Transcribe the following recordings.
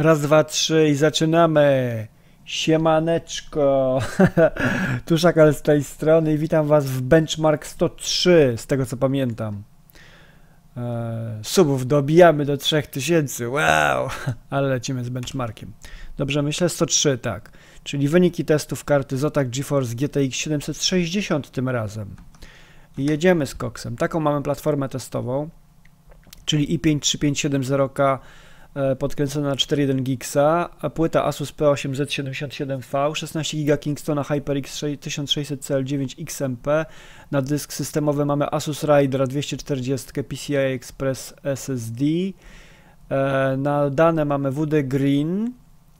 Raz, dwa, trzy i zaczynamy. Siemaneczko. Tuszakal z tej strony i witam was w Benchmark 103, z tego co pamiętam. Eee, subów dobijamy do 3000, wow! Ale lecimy z benchmarkiem. Dobrze, myślę 103, tak. Czyli wyniki testów karty Zotac GeForce GTX 760 tym razem. I jedziemy z koksem. Taką mamy platformę testową, czyli i5 3570K E, podkręcona na 4.1 GIGsa, a płyta Asus P8Z77V, 16 GB Kingstona HyperX 1600 XMP, na dysk systemowy mamy Asus Rider 240 PCI Express SSD, e, na dane mamy WD Green,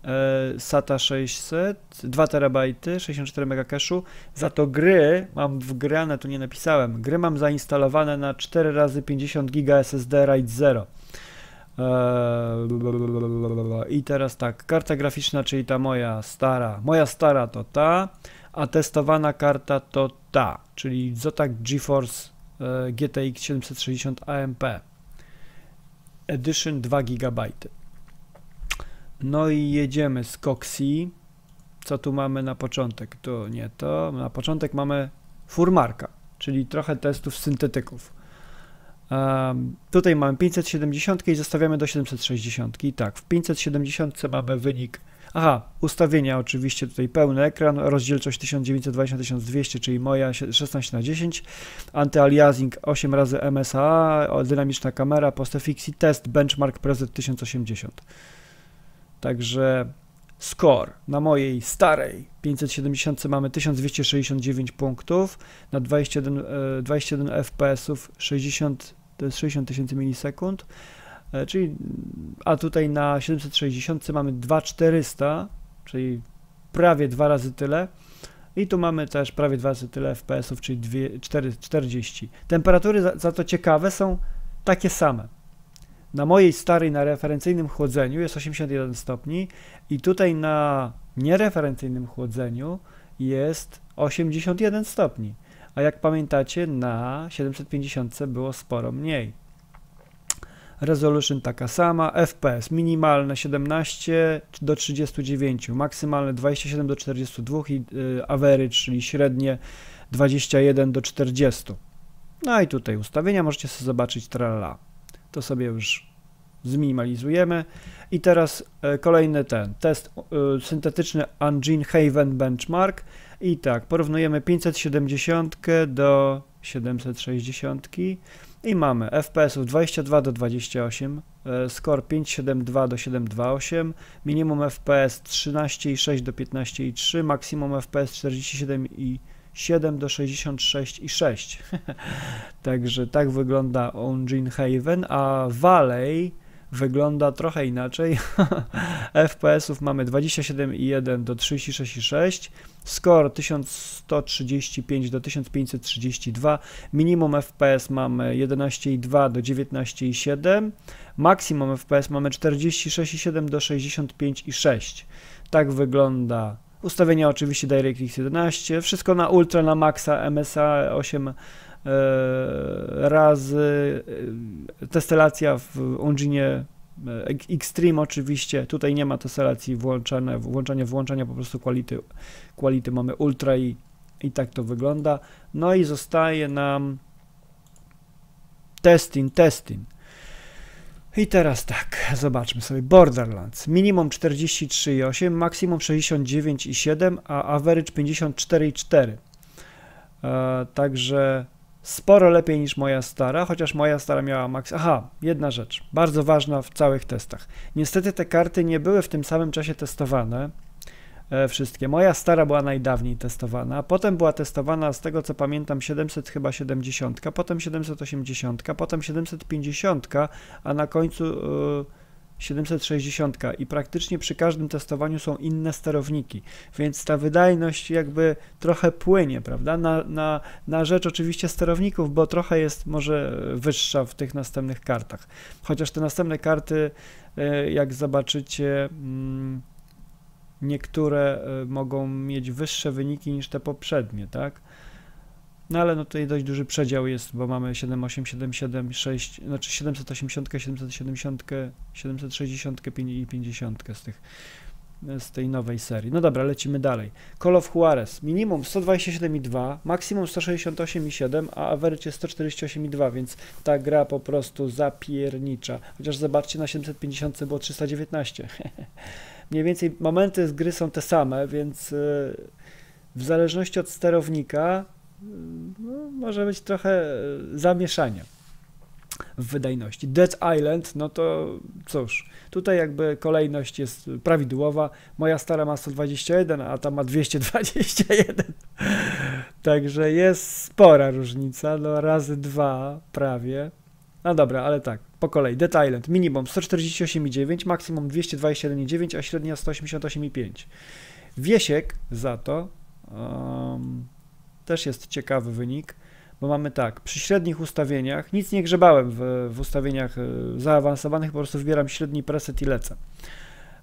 e, SATA 600, 2 TB, 64 MB cache'u. Za to gry mam wgrane, tu nie napisałem, gry mam zainstalowane na 4 razy 50 GB SSD RAID 0. Eee, I teraz tak, karta graficzna, czyli ta moja stara, moja stara to ta, a testowana karta to ta, czyli Zotac GeForce GTX 760 AMP Edition 2 GB. No i jedziemy z Coxi. Co tu mamy na początek? To nie to. Na początek mamy Furmarka, czyli trochę testów syntetyków. Tutaj mamy 570 i zostawiamy do 760. I tak, w 570 mamy wynik. Aha, ustawienia oczywiście tutaj pełny ekran, rozdzielczość 1920-1200, czyli moja 16 na 10 antyaliasing 8 razy MSA, dynamiczna kamera, postfix i test benchmark preset 1080. Także score na mojej starej 570 mamy 1269 punktów, na 21, 21 FPS-ów 60 to jest 60 tysięcy milisekund, e, czyli, a tutaj na 760 mamy 2400, czyli prawie dwa razy tyle. I tu mamy też prawie dwa razy tyle FPS-ów, czyli 2, 4, 40. Temperatury za, za to ciekawe są takie same. Na mojej starej, na referencyjnym chłodzeniu jest 81 stopni i tutaj na niereferencyjnym chłodzeniu jest 81 stopni a jak pamiętacie na 750 było sporo mniej. Resolution taka sama, FPS minimalne 17 do 39, maksymalne 27 do 42 i y, average, czyli średnie 21 do 40. No i tutaj ustawienia możecie sobie zobaczyć tralala. To sobie już zminimalizujemy. I teraz y, kolejny ten test y, syntetyczny Engine Haven Benchmark. I tak, porównujemy 570 do 760 i mamy FPS-ów 22 do 28, e, score 572 do 728, minimum FPS 13,6 do 15,3, maksimum FPS 47,7 do 66,6. Także tak wygląda Engine Haven, a Valley wygląda trochę inaczej. FPS-ów mamy 27,1 do 36,6, score 1135 do 1532, minimum FPS mamy 11,2 do 19,7, maksimum FPS mamy 46,7 do 65,6. Tak wygląda ustawienia oczywiście DirectX 11, wszystko na ultra, na maxa, MSA 8 E, razy e, testylacja w Engine e, Extreme oczywiście, tutaj nie ma testylacji włączane, włączania, włączania po prostu quality, quality mamy ultra i, i tak to wygląda. No i zostaje nam testing, testing. I teraz tak, zobaczmy sobie Borderlands. Minimum 43,8, maksimum 69,7, a average 54,4. E, także sporo lepiej niż moja stara, chociaż moja stara miała maks. Aha, jedna rzecz, bardzo ważna w całych testach. Niestety te karty nie były w tym samym czasie testowane. E, wszystkie. Moja stara była najdawniej testowana, potem była testowana z tego co pamiętam 700 chyba 70, potem 780, potem 750, a na końcu e, 760 i praktycznie przy każdym testowaniu są inne sterowniki, więc ta wydajność jakby trochę płynie, prawda, na, na, na rzecz oczywiście sterowników, bo trochę jest może wyższa w tych następnych kartach, chociaż te następne karty, e, jak zobaczycie, mm, niektóre e, mogą mieć wyższe wyniki niż te poprzednie, tak, No ale no tutaj dość duży przedział jest, bo mamy 7877, 6, znaczy 780, 770, 760 i 50 z tych z tej nowej serii. No dobra, lecimy dalej. Call of Juarez. Minimum 127,2, maksimum 168,7, a average jest 148,2, więc ta gra po prostu zapiernicza. Chociaż zobaczcie, na 750 było 319. Mniej więcej momenty z gry są te same, więc y, w zależności od sterownika no, może być trochę y, zamieszania w wydajności. Dead Island, no to cóż, tutaj jakby kolejność jest prawidłowa. Moja stara ma 121, a ta ma 221. Także jest spora różnica, no razy dwa prawie. No dobra, ale tak, po kolei. Dead Island, minimum 148,9, maksimum 221,9, a średnia 188,5. Wiesiek za to um, też jest ciekawy wynik bo mamy tak, przy średnich ustawieniach, nic nie grzebałem w, w ustawieniach e, zaawansowanych, po prostu wybieram średni preset i lecę.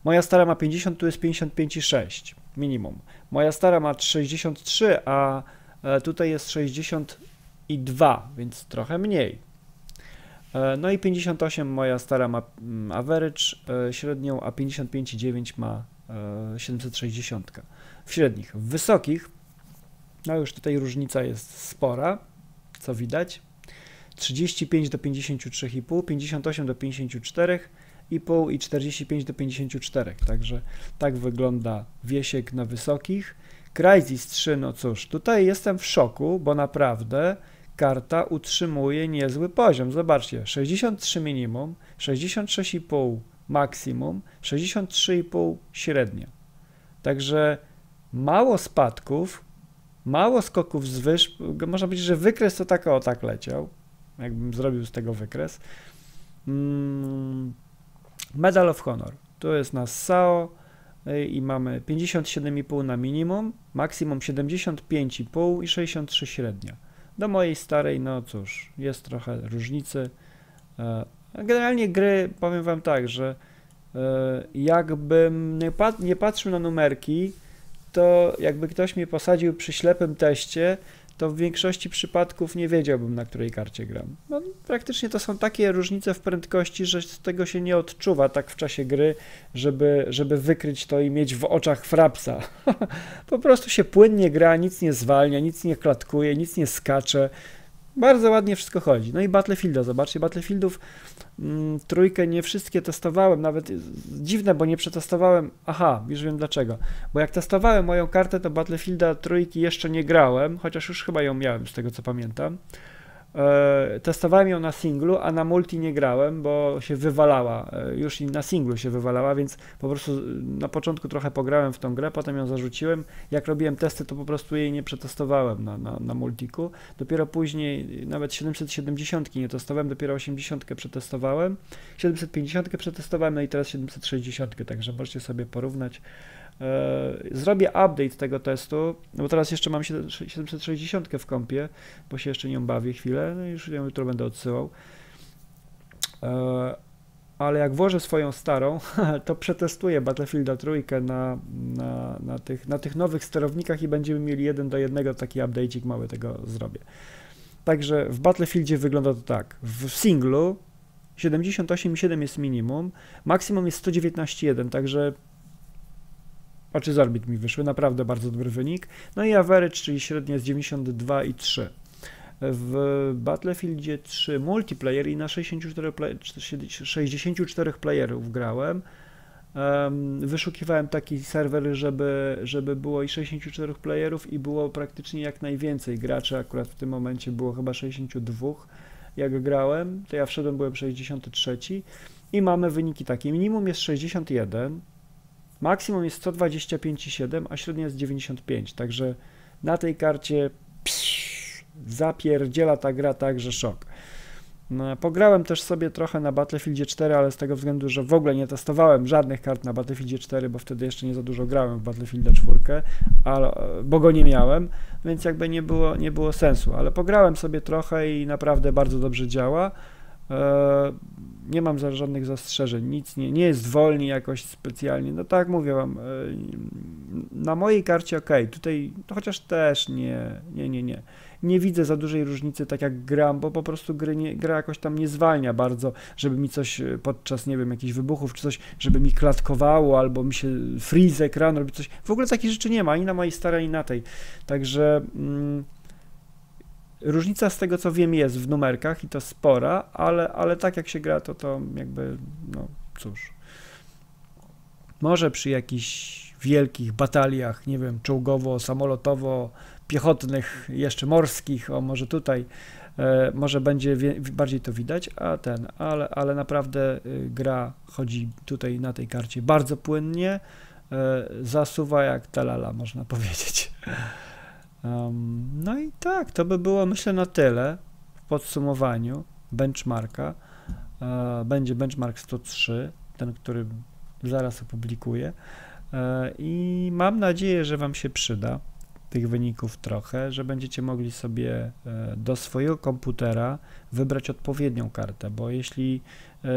Moja stara ma 50, tu jest 55,6 minimum. Moja stara ma 63, a e, tutaj jest 62, więc trochę mniej. E, no i 58 moja stara ma mm, average średnią, a 55,9 ma 760 w średnich. W wysokich, no już tutaj różnica jest spora, co widać. 35 do 53,5, 58 do 54,5 i 45 do 54. Także tak wygląda wiesiek na wysokich. Crysis 3, no cóż, tutaj jestem w szoku, bo naprawdę karta utrzymuje niezły poziom. Zobaczcie, 63 minimum, 66,5 maksimum, 63,5 średnia. Także mało spadków, mało skoków z wyż, można powiedzieć, że wykres to tak o tak leciał, jakbym zrobił z tego wykres. Mm, Medal of Honor, to jest na SAO y, i mamy 57,5 na minimum, maksimum 75,5 i 63 średnia. Do mojej starej, no cóż, jest trochę różnicy. E, generalnie gry, powiem wam tak, że e, jakbym nie patrzył na numerki, to jakby ktoś mnie posadził przy ślepym teście, to w większości przypadków nie wiedziałbym, na której karcie gram. No, praktycznie to są takie różnice w prędkości, że tego się nie odczuwa tak w czasie gry, żeby, żeby wykryć to i mieć w oczach frapsa. po prostu się płynnie gra, nic nie zwalnia, nic nie klatkuje, nic nie skacze. Bardzo ładnie wszystko chodzi. No i Battlefielda, zobaczcie, Battlefieldów mm, trójkę nie wszystkie testowałem, nawet dziwne, bo nie przetestowałem, aha, już wiem dlaczego, bo jak testowałem moją kartę, to Battlefielda trójki jeszcze nie grałem, chociaż już chyba ją miałem z tego co pamiętam. E, testowałem ją na singlu, a na multi nie grałem, bo się wywalała. E, już i na singlu się wywalała, więc po prostu e, na początku trochę pograłem w tą grę, potem ją zarzuciłem. Jak robiłem testy, to po prostu jej nie przetestowałem na, na, na multiku. Dopiero później nawet 770 nie testowałem, dopiero 80 przetestowałem. 750 przetestowałem, no i teraz 760, także możecie sobie porównać. E, zrobię update tego testu, no bo teraz jeszcze mam 760 w kompie, bo się jeszcze nią bawię chwilę, no już ją jutro będę odsyłał. E, ale jak włożę swoją starą, to przetestuję Battlefielda trójkę na, na, na, tych, na tych nowych sterownikach i będziemy mieli jeden do jednego taki update'ik mały tego zrobię. Także w Battlefieldzie wygląda to tak. W singlu 78,7 jest minimum, maksimum jest 119,1, także oczy z orbit mi wyszły, naprawdę bardzo dobry wynik. No i average, czyli średnia jest 92,3. W Battlefieldzie 3 multiplayer i na 64, play, 64 playerów grałem. Um, wyszukiwałem taki serwer, żeby, żeby było i 64 playerów i było praktycznie jak najwięcej graczy, akurat w tym momencie było chyba 62 jak grałem, to ja wszedłem, byłem 63 i mamy wyniki takie, minimum jest 61, Maksimum jest 125,7, a średnia jest 95, także na tej karcie psz, zapierdziela ta gra tak, że szok. No, pograłem też sobie trochę na Battlefieldzie 4, ale z tego względu, że w ogóle nie testowałem żadnych kart na Battlefieldzie 4, bo wtedy jeszcze nie za dużo grałem w Battlefielda 4, ale, bo go nie miałem, więc jakby nie było, nie było sensu. Ale pograłem sobie trochę i naprawdę bardzo dobrze działa. Nie mam żadnych zastrzeżeń, nic nie, nie jest wolniej jakoś specjalnie. No tak mówię wam, e, na mojej karcie ok, tutaj chociaż też nie, nie, nie, nie. Nie widzę za dużej różnicy, tak jak gram, bo po prostu gry nie, gra jakoś tam nie zwalnia bardzo, żeby mi coś e, podczas, nie wiem, jakichś wybuchów czy coś, żeby mi klatkowało albo mi się freeze ekran robi coś. W ogóle takich rzeczy nie ma, ani na mojej starej, ani na tej. Także. Mm, Różnica z tego co wiem jest w numerkach i to spora, ale, ale tak jak się gra, to to jakby, no cóż. Może przy jakichś wielkich bataliach, nie wiem, czołgowo, samolotowo, piechotnych, jeszcze morskich, o może tutaj, e, może będzie wie, bardziej to widać, a ten, ale, ale naprawdę y, gra chodzi tutaj na tej karcie bardzo płynnie, e, zasuwa jak talala, można powiedzieć. Um, no i tak, to by było myślę na tyle w podsumowaniu benchmarka. E, będzie benchmark 103, ten, który zaraz opublikuję. E, I mam nadzieję, że Wam się przyda tych wyników trochę, że będziecie mogli sobie e, do swojego komputera wybrać odpowiednią kartę, bo jeśli e,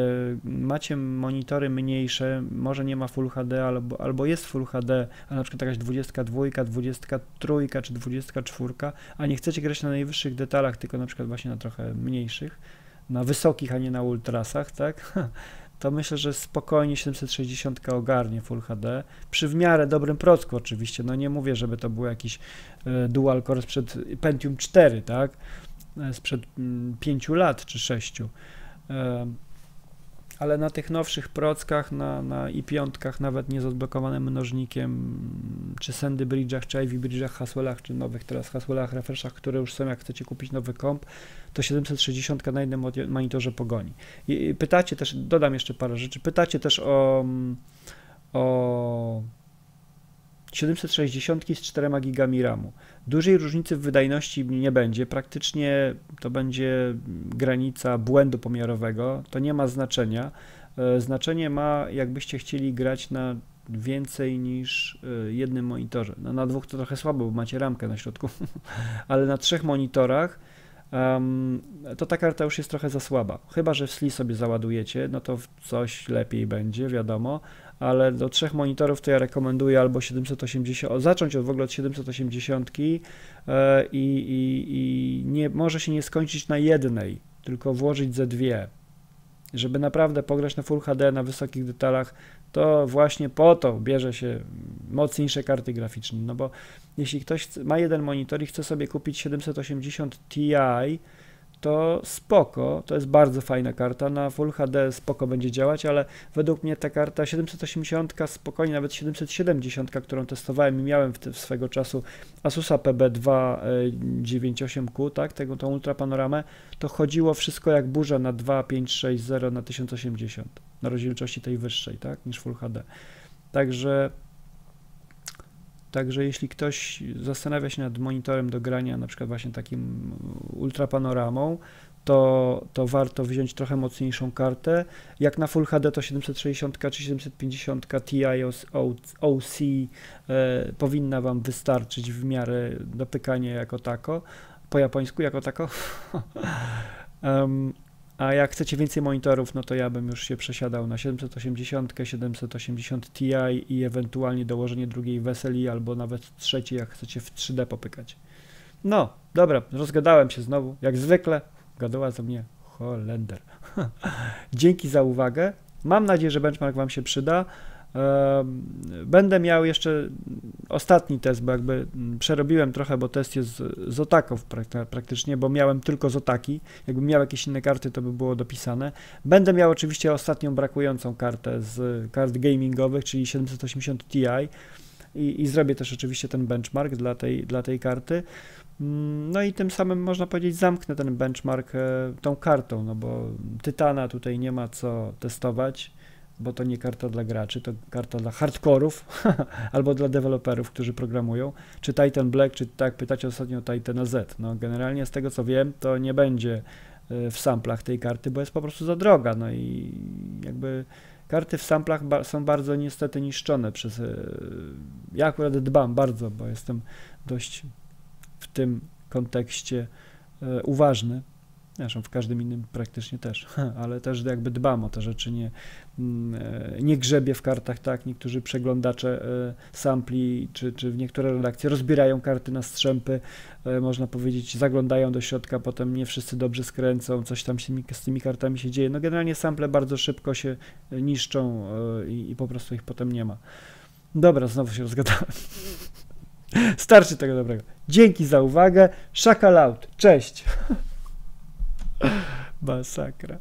macie monitory mniejsze, może nie ma Full HD albo, albo jest Full HD, a na przykład jakaś 22, 23 czy 24, a nie chcecie grać na najwyższych detalach, tylko na przykład właśnie na trochę mniejszych, na wysokich, a nie na ultrasach, tak? to myślę, że spokojnie 760 ogarnie Full HD, przy w miarę dobrym procku oczywiście, no nie mówię, żeby to był jakiś e, dual core sprzed Pentium 4, tak, e, sprzed 5 mm, lat czy 6, ale na tych nowszych prockach, na, na i5, nawet nie z odblokowanym mnożnikiem, czy Sandy Bridge'ach, czy Ivy Bridge'ach, Haswellach, czy nowych teraz Haswellach, Refreshach, które już są, jak chcecie kupić nowy komp, to 760 na jednym monitorze pogoni. I pytacie też, dodam jeszcze parę rzeczy, pytacie też o, o 760 z 4 GB RAMu. Dużej różnicy w wydajności nie będzie. Praktycznie to będzie granica błędu pomiarowego. To nie ma znaczenia. E, znaczenie ma, jakbyście chcieli grać na więcej niż e, jednym monitorze. No, na dwóch to trochę słabo, bo macie ramkę na środku, ale na trzech monitorach um, to ta karta już jest trochę za słaba. Chyba, że w SLI sobie załadujecie, no to coś lepiej będzie, wiadomo, ale do trzech monitorów to ja rekomenduję albo 780, zacząć od w ogóle od 780 e, i, i, i nie, może się nie skończyć na jednej, tylko włożyć ze dwie. Żeby naprawdę pograć na Full HD na wysokich detalach, to właśnie po to bierze się mocniejsze karty graficzne. No bo jeśli ktoś ma jeden monitor i chce sobie kupić 780 Ti, to spoko, to jest bardzo fajna karta, na Full HD spoko będzie działać, ale według mnie ta karta 780, spokojnie nawet 770, którą testowałem i miałem w, w swego czasu Asusa PB2 98Q, tak, tego, tą ultra panoramę, to chodziło wszystko jak burza na 2560 na 1080, na rozdzielczości tej wyższej, tak, niż Full HD. Także Także jeśli ktoś zastanawia się nad monitorem do grania, na przykład właśnie takim ultrapanoramą, to, to warto wziąć trochę mocniejszą kartę. Jak na Full HD to 760 czy 750 Ti OC e, powinna Wam wystarczyć w miarę do pykania jako tako, po japońsku jako tako. um, A jak chcecie więcej monitorów, no to ja bym już się przesiadał na 780, 780 Ti i ewentualnie dołożenie drugiej weseli albo nawet trzeciej, jak chcecie w 3D popykać. No, dobra, rozgadałem się znowu, jak zwykle. Gadała za mnie Holender. Dzięki za uwagę. Mam nadzieję, że benchmark Wam się przyda. Będę miał jeszcze ostatni test, bo jakby mm, przerobiłem trochę, bo test jest z otaków praktycznie, bo miałem tylko z otaki. Jakbym miał jakieś inne karty, to by było dopisane. Będę miał oczywiście ostatnią brakującą kartę z kart gamingowych, czyli 780 Ti i, i zrobię też oczywiście ten benchmark dla tej, dla tej karty. Mm, no i tym samym można powiedzieć zamknę ten benchmark e, tą kartą, no bo Tytana tutaj nie ma co testować bo to nie karta dla graczy, to karta dla hardkorów albo dla deweloperów, którzy programują. Czy Titan Black, czy tak pytacie ostatnio o Titan Z. No generalnie z tego co wiem, to nie będzie e, w samplach tej karty, bo jest po prostu za droga. No i jakby karty w samplach ba są bardzo niestety niszczone przez. E, ja akurat dbam bardzo, bo jestem dość w tym kontekście e, uważny Zresztą w każdym innym praktycznie też, ale też jakby dbam o te rzeczy, nie, mm, e, nie grzebię w kartach tak. Niektórzy przeglądacze e, sampli, czy, czy w niektóre redakcje rozbierają karty na strzępy, e, można powiedzieć, zaglądają do środka, potem nie wszyscy dobrze skręcą, coś tam tymi, z tymi kartami się dzieje. No generalnie sample bardzo szybko się niszczą i, i po prostu ich potem nie ma. Dobra, znowu się rozgadałem. Starczy tego dobrego. Dzięki za uwagę. Shakalaut. Cześć. Massacra.